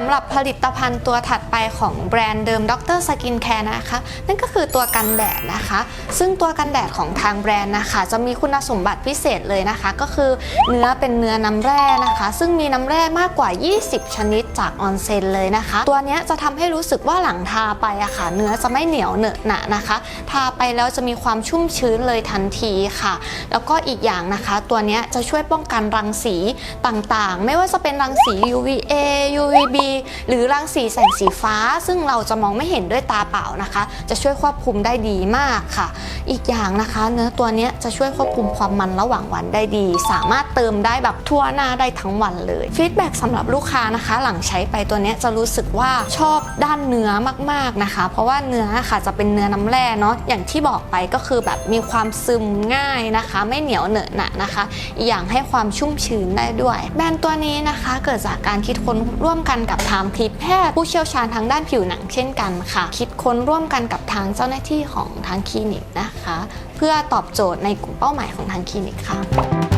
สำหรับผลิตภัณฑ์ตัวถัดไปของแบรนด์เดิมดรสกินแคร์นะคะ นั่นก็คือตัวกันแดดนะคะ ซึ่งตัวกันแดดของทางแบรนด์นะคะ จะมีคุณสมบัติพิเศษเลยนะคะ ก็คือเนื้อเป็นเนื้อน้ำแร่นะคะ ซึ่งมีน้ำแร่มากกว่า 20 ชนิดจากออนเซ็นเลยนะคะ ตัวนี้จะทำให้รู้สึกว่าหลังทาไปอะค่ะ เนื้อจะไม่เหนียวเหนอะหนะนะคะ ทาไปแล้วจะมีความชุ่มชื้นเลยทันทีค่ะ แล้วก็อีกอย่างนะคะ ตัวนี้จะช่วยป้องกันรังสีต่างๆ ไม่ว่าจะเป็นรังสี UVA UVB หรือรังสีแสงสีฟ้า ซึ่งเราจะมองไม่เห็นด้วยตาเปล่านะคะ จะช่วยควบคุมได้ดีมากค่ะ อีกอย่างนะคะ เนื้อตัวนี้จะช่วยควบคุมความมันระหว่างวันได้ดี สามารถเติมได้แบบทั่วหน้าได้ทั้งวันเลยฟีดแบ็กสำหรับลูกค้านะคะ หลังใช้ไปตัวนี้จะรู้สึกว่าชอบด้านเนื้อมากๆนะคะ เพราะว่าเนื้อค่ะจะเป็นเนื้อน้ำแร่เนาะอย่างที่บอกไปก็คือแบบมีความซึมง่ายนะคะ ไม่เหนียวเหนอะหนะนะคะ อีกอย่างให้ความชุ่มชื้นได้ด้วย แบรนด์ตัวนี้นะคะ เกิดจากการคิดค้นร่วมกันกับทางทีมแพทย์ผู้เชี่ยวชาญทางด้านผิวหนังเช่นกันค่ะ คิดค้นร่วมกันกับทางเจ้าหน้าที่ของทางคลินิกนะคะ เพื่อตอบโจทย์ในกลุ่มเป้าหมายของทางคลินิกค่ะ